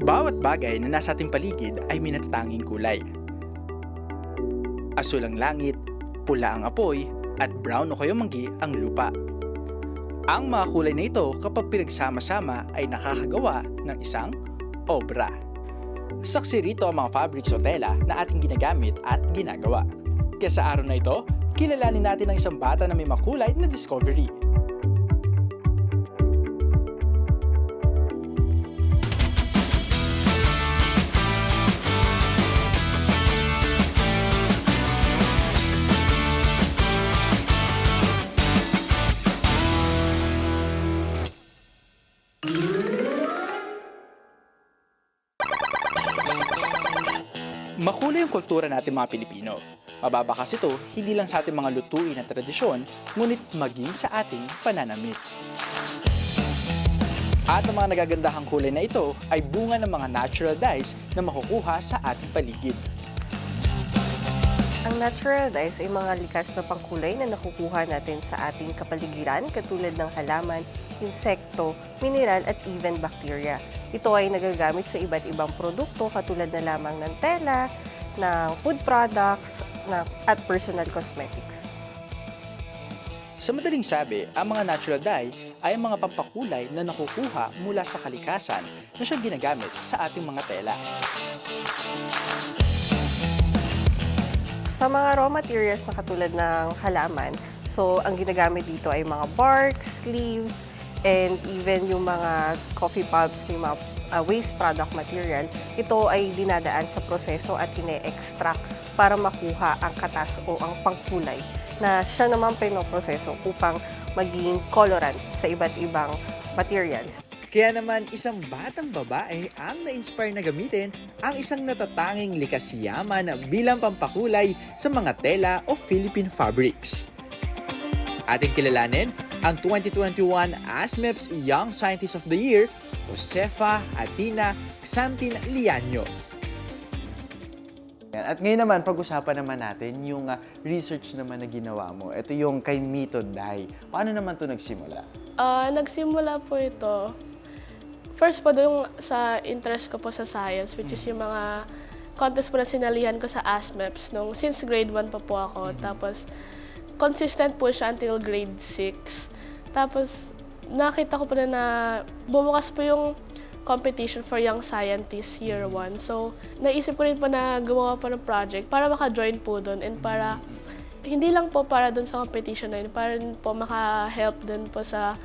Bawat bagay na nasa ating paligid ay may natatanging kulay. Asul ang langit, pula ang apoy, at brown o kayumanggi ang lupa. Ang mga kulay na ito kapag pinagsama-sama ay nakakagawa ng isang obra. Saksi rito ang mga fabrics o tela na ating ginagamit at ginagawa. Kaya sa araw na ito, kilalanin natin ang isang bata na may makulay na discovery. Kultura natin mga Pilipino. Mababakas ito hindi lang sa ating mga lutuin at tradisyon, ngunit maging sa ating pananamit. At ang mga nagagandahang kulay na ito ay bunga ng mga natural dyes na makukuha sa ating paligid. Ang natural dyes ay mga likas na pangkulay na nakukuha natin sa ating kapaligiran katulad ng halaman, insekto, mineral at even bacteria. Ito ay nagagamit sa iba't ibang produkto katulad na lamang ng tela, ng food products, na, at personal cosmetics. Sa madaling sabi, ang mga natural dye ay mga pampakulay na nakukuha mula sa kalikasan na siyang ginagamit sa ating mga tela. Sa mga raw materials na katulad ng halaman, so ang ginagamit dito ay mga barks, leaves, and even yung mga coffee pulps, yung mga uh, waste product material, ito ay dinadaan sa proseso at ine-extract para makuha ang katas o ang pangkulay na siya naman pinoproseso upang maging colorant sa iba't ibang materials. Kaya naman isang batang babae ang na-inspire na gamitin ang isang natatanging likas yaman bilang pampakulay sa mga tela o Philippine fabrics. Ating kilalanin ang 2021 ASMEPS Young Scientist of the Year, Josefa Atina Santin Lianyo. At ngayon naman, pag-usapan naman natin yung ah, research naman na ginawa mo. Ito yung kay Mito Dai. Paano naman to nagsimula? Ah, nagsimula po ito. First po yung sa interest ko po sa science, which is yung mga contest po na sinalihan ko sa ASMEPS nung since grade 1 pa po ako. Tapos, consistent po siya until grade 6. Tapos, nakita ko po na, na bumukas po yung competition for young scientists year 1. So, naisip ko rin po na gumawa po ng project para maka-join po doon and para hindi lang po para doon sa competition na yun, para po maka-help din po sa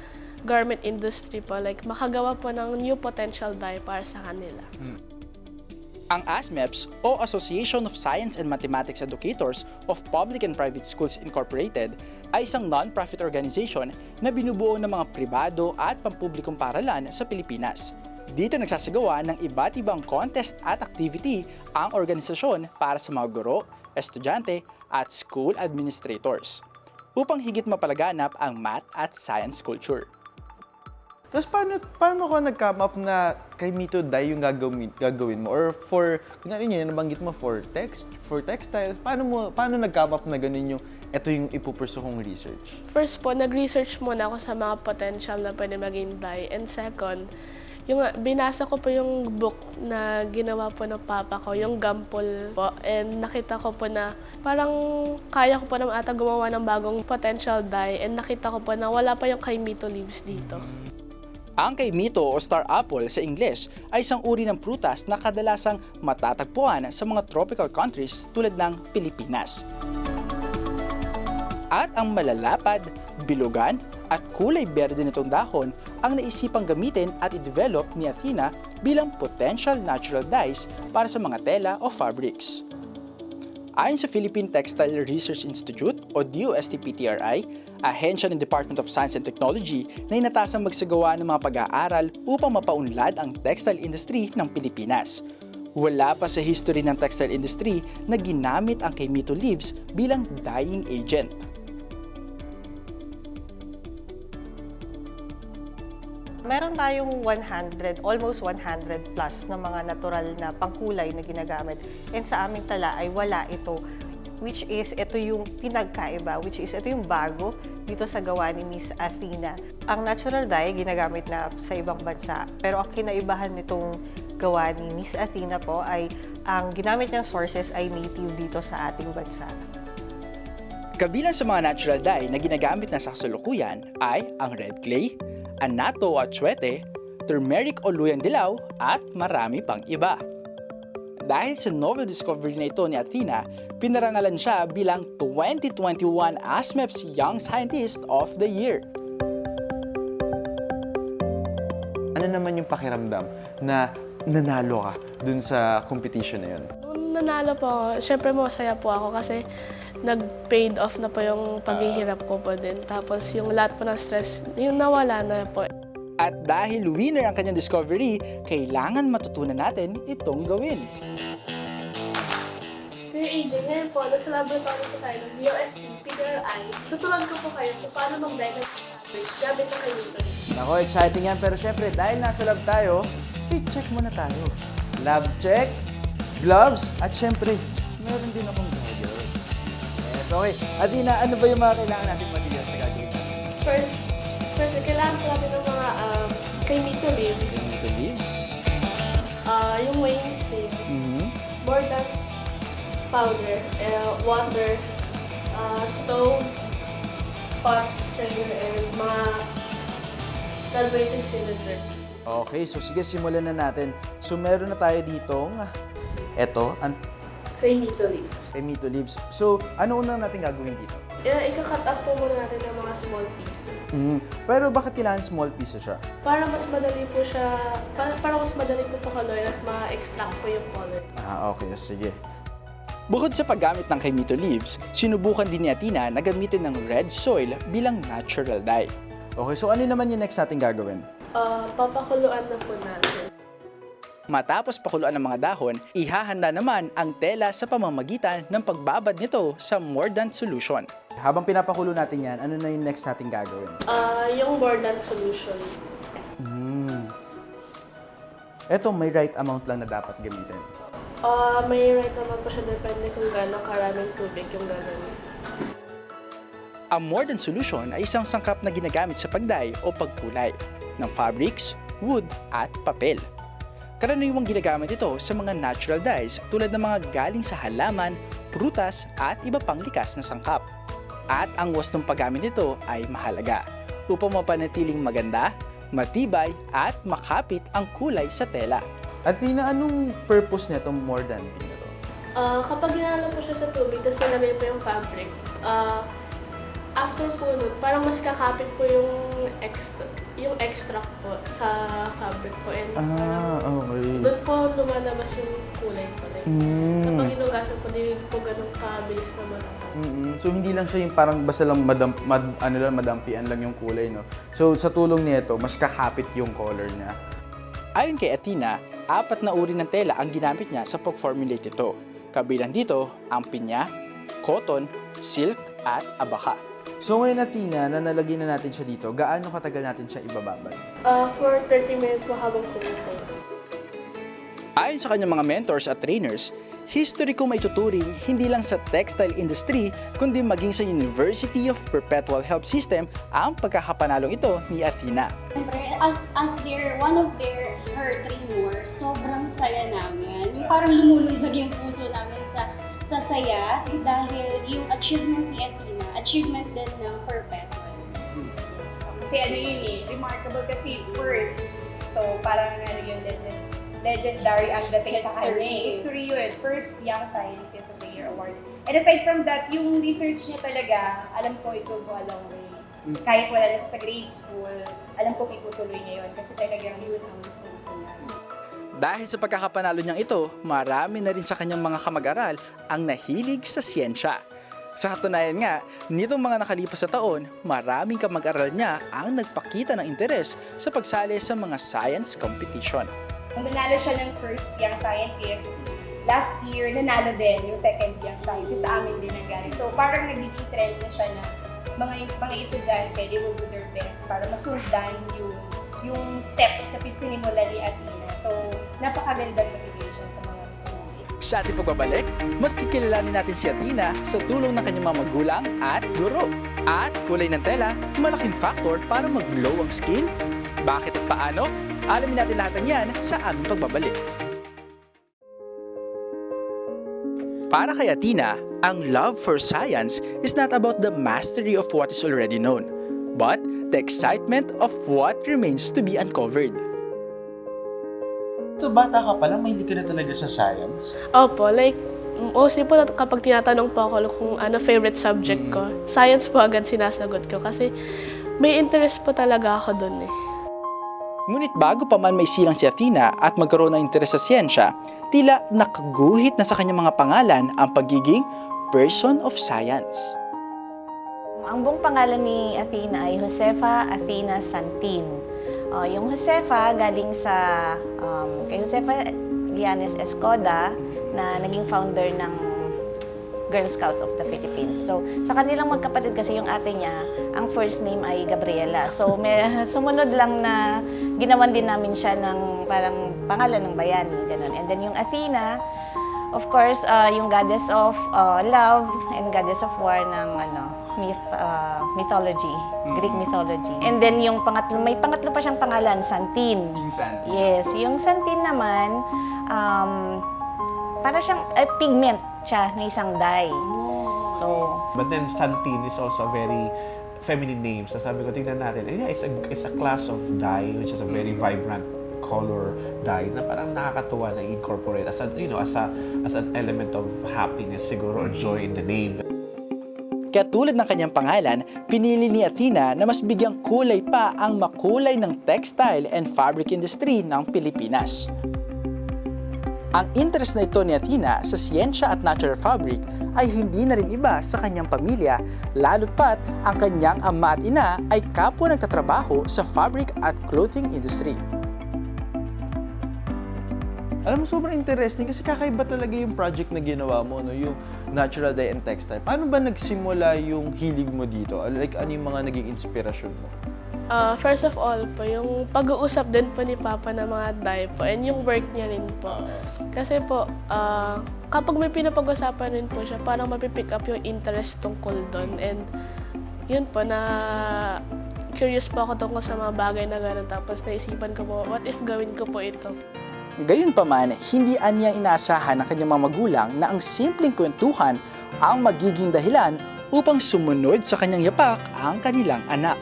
garment industry po, like makagawa po ng new potential dye para sa kanila. Ang ASMEPS o Association of Science and Mathematics Educators of Public and Private Schools Incorporated ay isang non-profit organization na binubuo ng mga pribado at pampublikong paralan sa Pilipinas. Dito nagsasagawa ng iba't ibang contest at activity ang organisasyon para sa mga guro, estudyante at school administrators upang higit mapalaganap ang math at science culture. Tapos paano, paano ko nag-come up na kay Mito Dai yung gagawin, gagawin mo? Or for, kunyari yun, nabanggit mo for text, for textiles, paano mo, paano nag-come up na ganun yung, ito yung ipupurso kong research? First po, nag-research muna ako sa mga potential na pwede maging dye. And second, yung binasa ko po yung book na ginawa po ng papa ko, yung Gampol po. And nakita ko po na parang kaya ko po naman ata gumawa ng bagong potential dye. And nakita ko po na wala pa yung Kaimito leaves dito. Ang kay Mito o Star Apple sa Ingles ay isang uri ng prutas na kadalasang matatagpuan sa mga tropical countries tulad ng Pilipinas. At ang malalapad, bilugan at kulay berde nitong dahon ang naisipang gamitin at i-develop ni Athena bilang potential natural dyes para sa mga tela o fabrics. Ayon sa Philippine Textile Research Institute o DOST-PTRI, ahensya ng Department of Science and Technology na inatasang magsagawa ng mga pag-aaral upang mapaunlad ang textile industry ng Pilipinas. Wala pa sa history ng textile industry na ginamit ang Kemeto leaves bilang dyeing agent. Meron tayong 100, almost 100 plus na mga natural na pangkulay na ginagamit. And sa aming tala ay wala ito. which is ito yung pinagkaiba, which is ito yung bago dito sa gawa ni Miss Athena. Ang natural dye, ginagamit na sa ibang bansa. Pero ang kinaibahan nitong gawa ni Miss Athena po ay ang ginamit niyang sources ay native dito sa ating bansa. Kabilang sa mga natural dye na ginagamit na sa kasalukuyan ay ang red clay, anato o atsuete, turmeric o luyang dilaw at marami pang iba. Dahil sa novel discovery na ito ni Athena, pinarangalan siya bilang 2021 ASMEP's Young Scientist of the Year. Ano naman yung pakiramdam na nanalo ka dun sa competition na yun? Nung nanalo po ako, syempre masaya po ako kasi nag-paid off na po yung paghihirap ko po din. Tapos yung lahat po ng stress, yung nawala na po. At dahil winner ang kanyang discovery, kailangan matutunan natin itong gawin. Kuya AJ, ngayon po, nasa laboratory po tayo ng BOST, PDRI. Tuturuan ko po kayo kung paano mag-blend ng gamit ng kayo. Nako, exciting yan. Pero syempre, dahil nasa lab tayo, fit check muna tayo. Lab check, gloves, at syempre, meron din akong goggles. Yes, okay. Athena, ano ba yung mga kailangan natin materials na gagawin natin? First, especially, kailangan po natin ng mga um, kay Mito Live, Yung leaves. uh, yung weighing scale, Mm-hmm. mordant powder, uh, water, uh, stove, pot, strainer, and mga carbureted cylinder. Okay, so sige, simulan na natin. So meron na tayo ditong, eto, ang Kay Mito Live. Emito leaves. So, ano una natin gagawin dito? Uh, ika-cut up po muna natin ng mga small pieces. Mm. Pero bakit kailangan small pieces siya? Para mas madali po siya, para, para mas madali po pa-color at ma-extract po yung color. Ah, okay. Sige. Bukod sa paggamit ng Kaimito leaves, sinubukan din ni Athena na gamitin ng red soil bilang natural dye. Okay, so ano naman yung next natin gagawin? Uh, papakuluan na po natin. Matapos pakuluan ng mga dahon, ihahanda naman ang tela sa pamamagitan ng pagbabad nito sa mordant solution. Habang pinapakulo natin yan, ano na yung next natin gagawin? Uh, yung mordant solution. Eto, may right amount lang na dapat gamitin. Uh, may right naman po siya depende kung gano'ng karaming tubig yung gano'n. Ang mordant solution ay isang sangkap na ginagamit sa pagdye o pagkulay ng fabrics, wood at papel. Karaniwang ginagamit ito sa mga natural dyes tulad ng mga galing sa halaman, prutas at iba pang likas na sangkap. At ang wastong paggamit nito ay mahalaga upang mapanatiling maganda, matibay at makapit ang kulay sa tela. Athena, anong purpose nitong more than thing na to? Uh, kapag hinalo po siya sa tubig, tapos nilagay po yung fabric, uh, after po nun, parang mas kakapit po yung extra, yung extract po sa fabric po. And Ah, parang okay. doon po lumalabas yung kulay po. Like, Mm. Kapag inugasan po, hindi po ganun kabilis naman ako. Mm-mm. So hindi lang siya yung parang basta lang madam, mad, ano lang madampian lang yung kulay, no? So sa tulong nito, mas kakapit yung color niya. Ayon kay Athena, apat na uri ng tela ang ginamit niya sa pag-formulate ito. Kabilang dito ang pinya, cotton, silk at abaka. So ngayon Athena, na nalagyan na natin siya dito, gaano katagal natin siya ibababad? Uh, for 30 minutes po habang kumukulo. Ayon sa kanyang mga mentors at trainers, history ko may tuturing hindi lang sa textile industry kundi maging sa University of Perpetual Help System ang pagkakapanalong ito ni Athena. Siyempre, as, as their, one of their, her trainers, sobrang saya namin. Yung parang lumulundag yung puso namin sa sa saya dahil yung achievement ni Athena, achievement din ng Perpetual. So, kasi ano yun eh, remarkable kasi first. So, parang ano yun, legend, legendary ang dating sa kanya. History. eh. History yun. First Young Scientist of the Year Award. And aside from that, yung research niya talaga, alam ko it will go a long way. Kahit wala na siya sa grade school, alam ko itutuloy niya yun kasi talagang yun ang gusto-gusto niya. Dahil sa pagkakapanalo niyang ito, marami na rin sa kanyang mga kamag-aral ang nahilig sa siyensya. Sa katunayan nga, nitong mga nakalipas na taon, maraming kamag-aral niya ang nagpakita ng interes sa pagsali sa mga science competition. Nung nanalo siya ng first Young Scientist, last year, nanalo din yung second Young Scientist sa amin din nangyari. So parang nagiging trend na siya na mga, mga estudyante, they will do their best para masundan yung yung steps na sinimula ni Athena. So, napakagandang motivation sa mga student. Sa ating pagbabalik, mas kikilalanin natin si Athena sa tulong ng kanyang mga magulang at guro. At kulay ng tela, malaking factor para mag-glow ang skin. Bakit at paano? Alamin natin lahat ng yan sa aming pagbabalik. Para kay Athena, ang love for science is not about the mastery of what is already known, but the excitement of what remains to be uncovered. Ito, bata ka pa lang, mahilig ka na talaga sa science. Opo, like, mostly po nat- kapag tinatanong po ako kung ano favorite subject ko, science po agad sinasagot ko kasi may interest po talaga ako dun eh. Ngunit bago pa man may silang si Athena at magkaroon ng interes sa siyensya, tila nakaguhit na sa kanyang mga pangalan ang pagiging person of science. Ang buong pangalan ni Athena ay Josefa Athena Santin. Uh, yung Josefa galing sa um, kay Josefa Llanes Escoda na naging founder ng Girl Scout of the Philippines. So, sa kanilang magkapatid kasi yung ate niya, ang first name ay Gabriela. So, may sumunod lang na ginawan din namin siya ng parang pangalan ng bayani, ganun. And then yung Athena, of course, uh, yung goddess of uh, love and goddess of war ng ano, myth, uh, mythology, Greek mythology. And then yung pangatlo, may pangatlo pa siyang pangalan, Santin. Yung Santin. Yes, yung Santin naman, um, para siyang eh, pigment siya na isang dye. So, But then, Santin is also a very feminine name. So sabi ko, tingnan natin. And yeah, it's a, it's a class of dye, which is a very vibrant color dye na parang nakakatuwa na incorporate as a, you know, as a, as an element of happiness siguro or joy in the name. Kaya tulad ng kanyang pangalan, pinili ni Athena na mas bigyang kulay pa ang makulay ng textile and fabric industry ng Pilipinas. Ang interest na ito ni Athena sa siyensya at natural fabric ay hindi na rin iba sa kanyang pamilya, lalo pat ang kanyang ama at ina ay kapwa nagtatrabaho sa fabric at clothing industry. Alam mo, sobrang interesting kasi kakaiba talaga yung project na ginawa mo, no? yung natural dye and textile. Paano ba nagsimula yung hilig mo dito? Like, ano yung mga naging inspirasyon mo? Uh, first of all po, yung pag-uusap din po ni Papa ng mga dye po and yung work niya rin po. Kasi po, uh, kapag may pinapag-usapan rin po siya, parang mapipick up yung interest tungkol doon. And yun po, na curious po ako tungkol sa mga bagay na gano'n. Tapos naisipan ko po, what if gawin ko po ito? Gayunpaman, hindi anya inaasahan ng kanyang mga magulang na ang simpleng kwentuhan ang magiging dahilan upang sumunod sa kanyang yapak ang kanilang anak.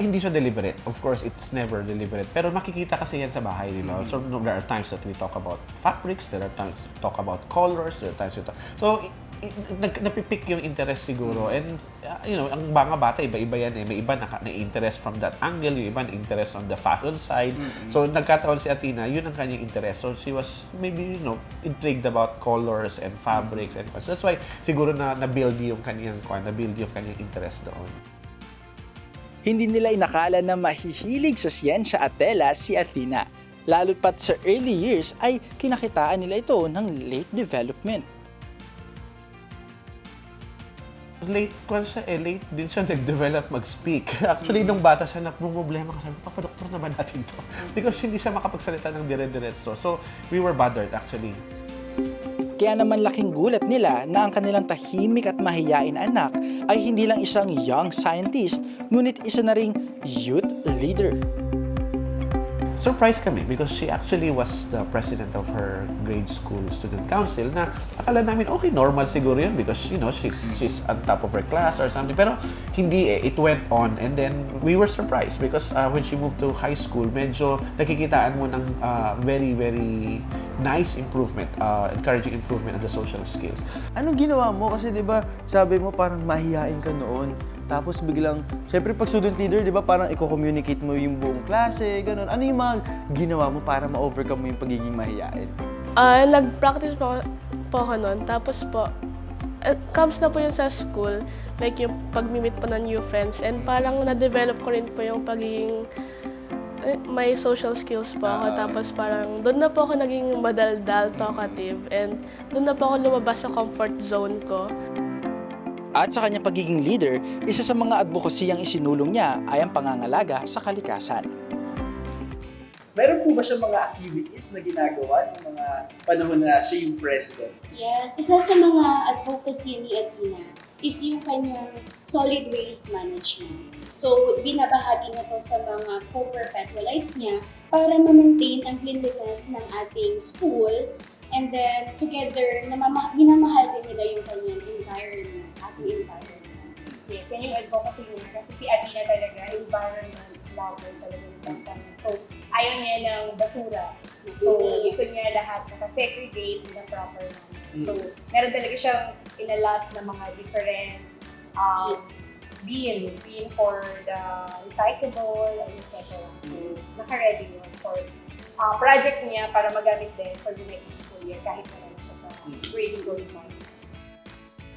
Hindi siya deliberate. Of course, it's never deliberate. Pero makikita kasi yan sa bahay, di ba? So, no, there are times that we talk about fabrics, there are times we talk about colors, there are times we talk... So, nag, napipick yung interest siguro. And, uh, you know, ang mga bata, iba-iba yan eh. May iba na, na interest from that angle, yung iba na interest on the fashion side. So, nagkataon si Athena, yun ang kanyang interest. So, she was maybe, you know, intrigued about colors and fabrics. And, so, that's why siguro na na-build yung kanyang, na-build yung kanyang interest doon. Hindi nila inakala na mahihilig sa siyensya at tela si Athena. Lalo pat sa early years ay kinakitaan nila ito ng late development. Late kwan siya eh, late din siya nag-develop mag-speak. Actually, nung bata siya, na problema ko, sabi, Papa, doktor na ba natin to? Because hindi siya makapagsalita ng dire-diretso. So, we were bothered actually. Kaya naman laking gulat nila na ang kanilang tahimik at mahiyain anak ay hindi lang isang young scientist, ngunit isa na ring youth leader. Surprised kami because she actually was the president of her grade school student council na akala namin, okay, normal siguro yun because, you know, she's, she's on top of her class or something. Pero hindi eh. It went on and then we were surprised because uh, when she moved to high school, medyo nakikitaan mo ng uh, very, very nice improvement, uh, encouraging improvement on the social skills. Anong ginawa mo? Kasi di ba sabi mo parang mahihain ka noon. Tapos biglang, syempre pag student leader, di ba parang i-communicate mo yung buong klase, ganun. Ano yung mga ginawa mo para ma-overcome mo yung pagiging mahihain? Ah, nag-practice po, po ako noon. Tapos po, eh, comes na po yun sa school, like yung pag-meet po ng new friends. And parang na-develop ko rin po yung pagiging eh, may social skills po ako. Tapos parang doon na po ako naging madaldal, talkative. And doon na po ako lumabas sa comfort zone ko. At sa kanyang pagiging leader, isa sa mga advokasy ang isinulong niya ay ang pangangalaga sa kalikasan. Meron po ba siya mga activities na ginagawa ng mga panahon na siya yung president? Yes, isa sa mga advocacy ni Athena is yung kanyang solid waste management. So, binabahagi niya to sa mga co-perpetualites niya para ma-maintain ang cleanliness ng ating school and then together, namama- minamahal din nila yung kanyang environment, ating environment. Yes, yan yung advocacy niya. Kasi si Athena talaga, environment lover talaga yung pagtanong. So, ayaw niya ng basura. So, gusto niya lahat nakasegregate in the proper manner. So, meron talaga siyang inalat na mga different um, bin, bin for the recyclable, and etc. So, naka-ready yun for uh, project niya para magamit din for the next school year kahit wala na siya sa grade school month.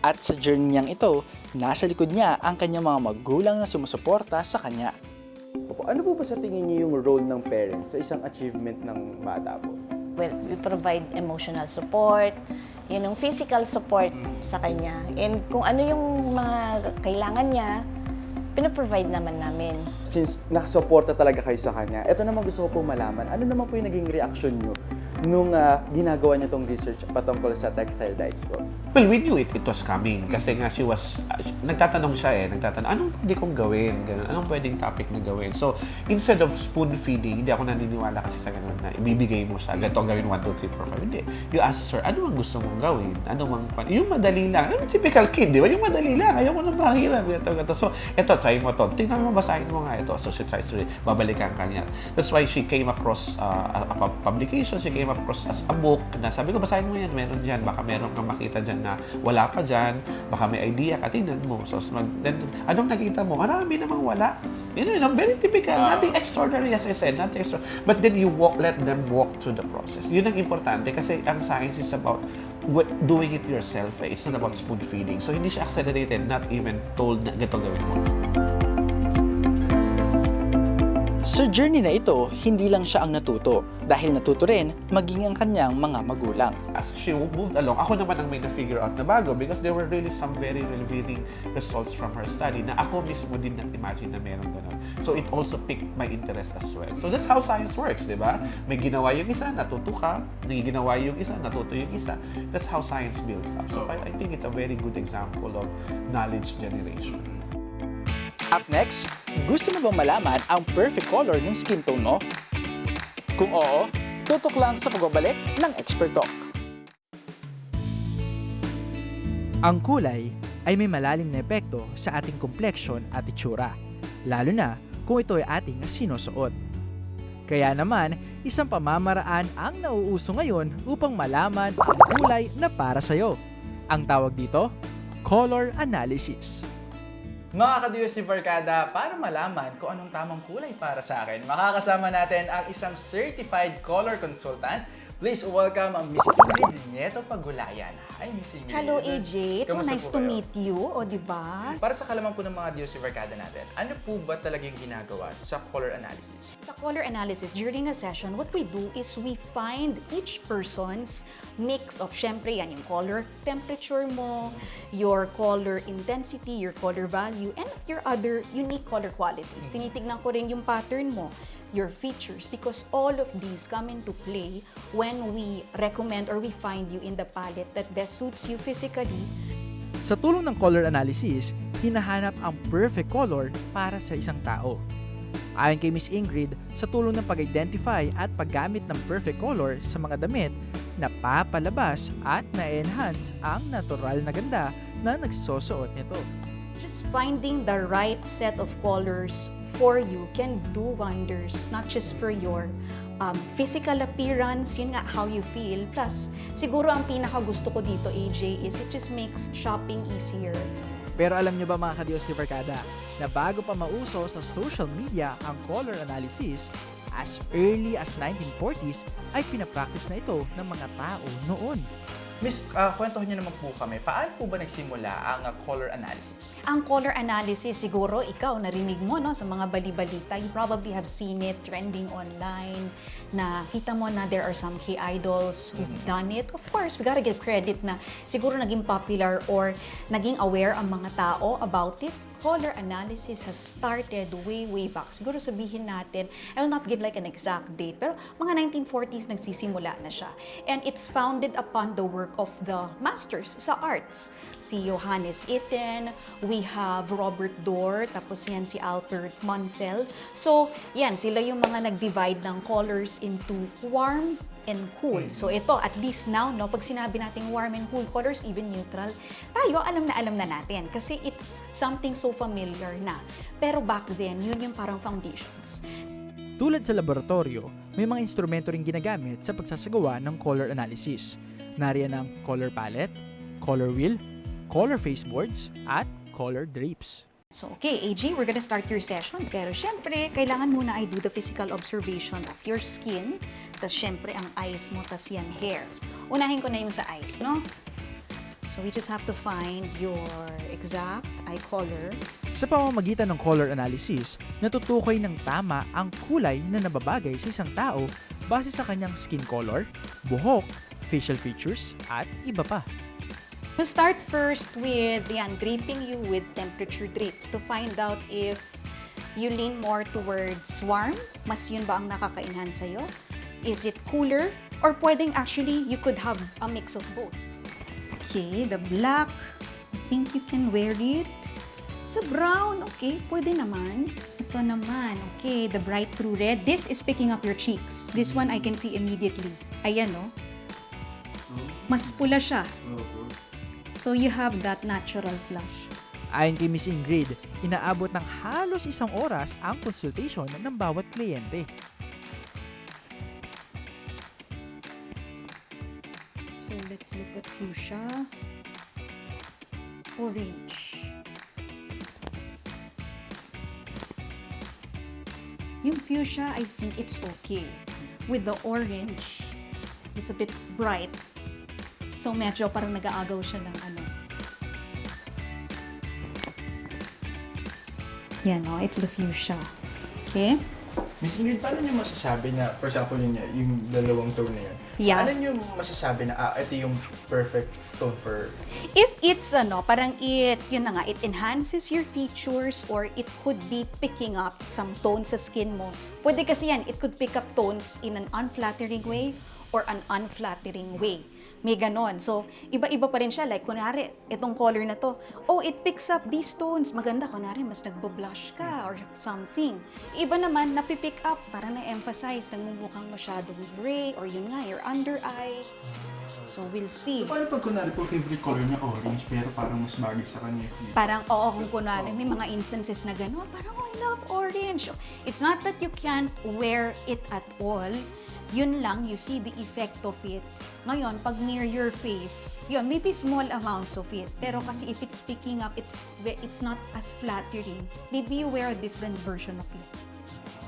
At sa journey niyang ito, nasa likod niya ang kanyang mga magulang na sumusuporta sa kanya. Opo, ano po ba sa tingin niyo yung role ng parents sa isang achievement ng bata po? Well, we provide emotional support, yun yung physical support sa kanya. And kung ano yung mga kailangan niya, pinaprovide naman namin. Since nakasuporta talaga kayo sa kanya, ito naman gusto ko po malaman, ano naman po yung naging reaction niyo nung ah, ginagawa niya tong research patungkol sa textile dyes po? Well, we knew it, it was coming. Kasi nga, she was, uh, nagtatanong siya eh, nagtatanong, anong pwede kong gawin? Ganun, anong pwedeng topic na gawin? So, instead of spoon feeding, hindi ako naniniwala kasi sa ganun na ibibigay mo siya, ganito gawin 1, 2, 3, 4, 5. Hindi. You ask her, ano ang gusto mong gawin? Ano mang, yung madali lang. Yung typical kid, di ba? Yung madali lang. Ayaw mo na mahirap. Ganito, ganito. So, eto, try mo to. Tingnan mo, basahin mo nga ito. So, she tries to. Babalikan ka niya. That's why she came across uh, a, a publication. She came across as a book na sabi ko, basahin mo yan. Meron dyan. Baka meron kang makita dyan na wala pa dyan. Baka may idea ka. Tingnan mo. So, mag, then, anong nakita mo? Marami namang wala. You know, you know, very typical. Nothing extraordinary as I said. Nothing extra. But then you walk, let them walk through the process. Yun ang importante kasi ang science is about doing it yourself. Eh. It's not about spoon feeding. So, hindi siya accelerated, not even told na ganito gawin mo. Sa journey na ito, hindi lang siya ang natuto dahil natuto rin maging ang kanyang mga magulang. As she moved along, ako naman ang may na-figure out na bago because there were really some very revealing results from her study na ako mismo din nag-imagine na meron ganun. So it also piqued my interest as well. So that's how science works, di ba? May ginawa yung isa, natuto ka. May ginawa yung isa, natuto yung isa. That's how science builds up. So I, I think it's a very good example of knowledge generation. Up next, gusto mo bang malaman ang perfect color ng skin tone mo? Kung oo, tutok lang sa pagbabalik ng Expert Talk. Ang kulay ay may malalim na epekto sa ating complexion at itsura, lalo na kung ito ay ating sinusuot. Kaya naman, isang pamamaraan ang nauuso ngayon upang malaman ang kulay na para sa'yo. Ang tawag dito, color analysis. Mga kadiyos si Barkada, para malaman kung anong tamang kulay para sa akin, makakasama natin ang isang certified color consultant. Please welcome ang Miss Ingrid Nieto Pagulayan. Hi, Miss Ingrid. Hello AJ, it's so Kamusta nice po to kayo? meet you, o di ba? Para sa kalaman po ng mga Diyos Barkada natin, ano po ba talagang ginagawa sa color analysis? Sa color analysis, during a session, what we do is we find each person's mix of, syempre yan, yung color temperature mo, your color intensity, your color value, and your other unique color qualities. Tinitignan ko rin yung pattern mo, your features, because all of these come into play when we recommend or we find you in the palette that best suits you physically Sa tulong ng color analysis, hinahanap ang perfect color para sa isang tao. Ayon kay Miss Ingrid, sa tulong ng pag-identify at paggamit ng perfect color sa mga damit, napapalabas at na-enhance ang natural na ganda na nagsusuot nito. just finding the right set of colors for you can do wonders, not just for your um, physical appearance, yun nga, how you feel. Plus, siguro ang pinaka gusto ko dito, AJ, is it just makes shopping easier. Pero alam niyo ba mga kadiyos Barkada, na bago pa mauso sa social media ang color analysis, as early as 1940s ay pinapractice na ito ng mga tao noon. Miss, uh, kwentuhan niyo naman po kami, paano po ba nagsimula ang uh, color analysis? Ang color analysis, siguro ikaw, narinig mo no, sa mga bali-balita, you probably have seen it trending online, na kita mo na there are some K-idols who've done it. Of course, we gotta give credit na siguro naging popular or naging aware ang mga tao about it. color analysis has started way, way back. Siguro sabihin natin, I will not give like an exact date, pero mga 1940s nagsisimula na siya. And it's founded upon the work of the masters sa arts. Si Johannes Itten, we have Robert Dorr, tapos yan si Albert Munsell. So, yan, sila yung mga nag-divide ng colors into warm and cool. So ito, at least now, no, pag sinabi nating warm and cool colors, even neutral, tayo alam na alam na natin kasi it's something so familiar na. Pero back then, yun yung parang foundations. Tulad sa laboratorio, may mga instrumento ring ginagamit sa pagsasagawa ng color analysis. Nariyan ang color palette, color wheel, color faceboards, at color drapes. So, okay, AJ, we're gonna start your session. Pero syempre, kailangan muna ay do the physical observation of your skin. Tapos syempre, ang eyes mo, tas yan, hair. Unahin ko na yung sa eyes, no? So, we just have to find your exact eye color. Sa pamamagitan ng color analysis, natutukoy ng tama ang kulay na nababagay sa isang tao base sa kanyang skin color, buhok, facial features, at iba pa. We'll start first with yan, draping you with temperature drapes to find out if you lean more towards warm, mas yun ba ang nakaka-enhance sa'yo? Is it cooler? Or pwedeng actually, you could have a mix of both. Okay, the black, I think you can wear it. Sa brown, okay, pwede naman. Ito naman, okay, the bright true red. This is picking up your cheeks. This one I can see immediately. Ayan, no? Mas pula siya. So you have that natural flush. Ayon kay Miss Ingrid, inaabot ng halos isang oras ang consultation ng bawat kliyente. So let's look at fuchsia. Orange. Yung fuchsia, I think it's okay. With the orange, it's a bit bright. So medyo parang nag-aagaw siya ng ano. Yan, no? It's the fuchsia. Okay? Miss Ingrid, paano niyo masasabi na, for example, yun, yung dalawang tone na yun? Yeah. Paano niyo masasabi na, ah, ito yung perfect tone for... If it's ano, parang it, yun na nga, it enhances your features or it could be picking up some tones sa skin mo. Pwede kasi yan, it could pick up tones in an unflattering way or an unflattering way. May ganon. So, iba-iba pa rin siya. Like, kunwari, itong color na to, oh, it picks up these tones. Maganda, kunwari, mas nagbo-blush ka or something. Iba naman, napipick up, para na-emphasize, nagmumukhang masyadong gray or yun nga, your under eye. So, we'll see. Paano pag kunwari po favorite color niya orange, pero parang mas bagay sa kanya Parang, oo, kung kunwari, may mga instances na gano'n, parang, oh, I love orange. It's not that you can't wear it at all. Yun lang, you see the effect of it. Ngayon, pag near your face, yun, maybe small amounts of it. Pero kasi if it's picking up, it's it's not as flattering. Maybe you wear a different version of it.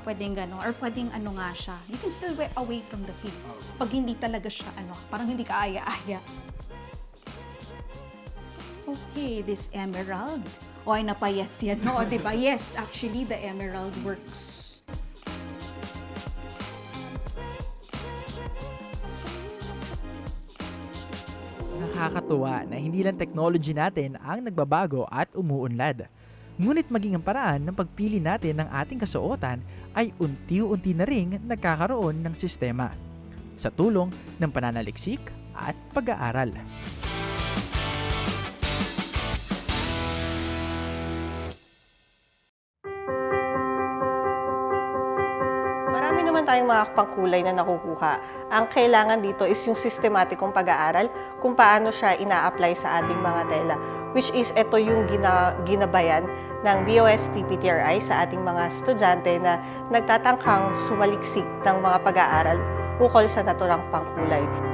Pwedeng gano'n. Or pwedeng ano nga siya. You can still wear away from the face. Pag hindi talaga siya, ano, parang hindi ka aya-aya. Okay, this emerald. O ay napayas yan, no? Di ba? Yes, actually, the emerald works. Nakakatuwa na hindi lang technology natin ang nagbabago at umuunlad. Ngunit maging ang paraan ng pagpili natin ng ating kasuotan ay unti-unti na ring nagkakaroon ng sistema sa tulong ng pananaliksik at pag-aaral. Tayong mga pangkulay na nakukuha. Ang kailangan dito is yung sistematikong pag-aaral kung paano siya ina-apply sa ating mga tela. Which is, ito yung gina, ginabayan ng DOST-PTRI sa ating mga estudyante na nagtatangkang sumaliksik ng mga pag-aaral ukol sa naturang pangkulay.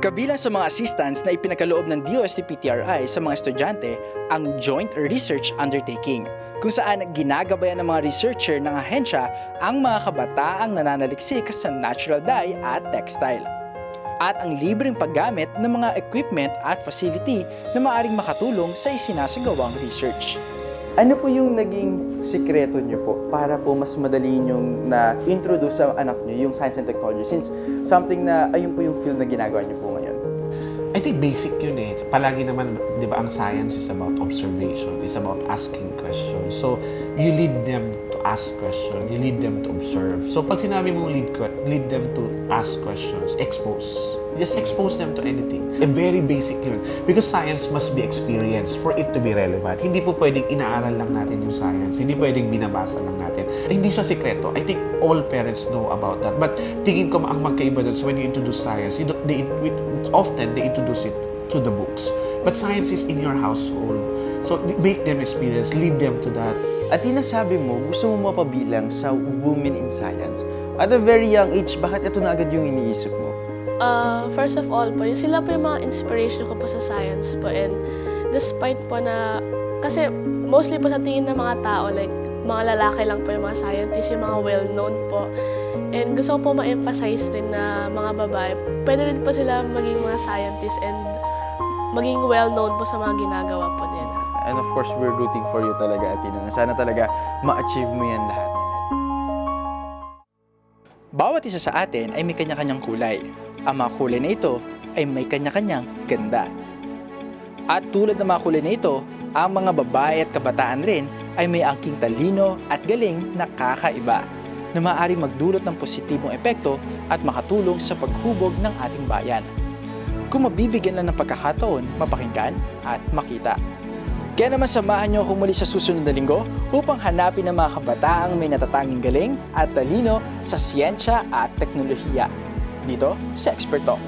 Kabilang sa mga assistance na ipinakaloob ng DOST-PTRI sa mga estudyante ang Joint Research Undertaking, kung saan ginagabayan ng mga researcher ng ahensya ang mga kabataang nananaliksik sa natural dye at textile. At ang libreng paggamit ng mga equipment at facility na maaring makatulong sa isinasagawang research. Ano po yung naging sikreto niyo po para po mas madali niyong na-introduce sa anak niyo yung science and technology since something na ayun po yung field na ginagawa niyo po ngayon? I think basic yun eh. Palagi naman, di ba, ang science is about observation. It's about asking questions. So, you lead them to ask questions. You lead them to observe. So, pag sinabi mong lead, lead them to ask questions, expose. Just expose them to anything. A very basic yun. Because science must be experienced for it to be relevant. Hindi po pwedeng inaaral lang natin yung science. Hindi pwedeng binabasa lang natin. Hindi siya sekreto. I think all parents know about that. But tingin ko ang magkaiba dun is when you introduce science, you don't- they, often they introduce it through the books. But science is in your household. So make them experience, lead them to that. At sabi mo, gusto mo mapabilang sa women in science. At a very young age, bakit ito na agad yung iniisip mo? Uh, first of all po, yung sila po yung mga inspiration ko po sa science po. And despite po na, kasi mostly po sa tingin ng mga tao, like mga lalaki lang po yung mga scientists, yung mga well-known po. And gusto ko po ma-emphasize rin na mga babae, pwede rin po sila maging mga scientists and maging well-known po sa mga ginagawa po nila. And of course, we're rooting for you talaga. Na sana talaga ma-achieve mo yan lahat. Bawat isa sa atin ay may kanya-kanyang kulay. Ang mga kulay na ito ay may kanya-kanyang ganda. At tulad ng mga kulay na ito, ang mga babae at kabataan rin ay may angking talino at galing na kakaiba na maaari magdulot ng positibong epekto at makatulong sa paghubog ng ating bayan. Kung mabibigyan lang ng pagkakataon, mapakinggan at makita. Kaya naman samahan niyo ako muli sa susunod na linggo upang hanapin ang mga kabataang may natatanging galing at talino sa siyensya at teknolohiya. Dito sa Expert Talk.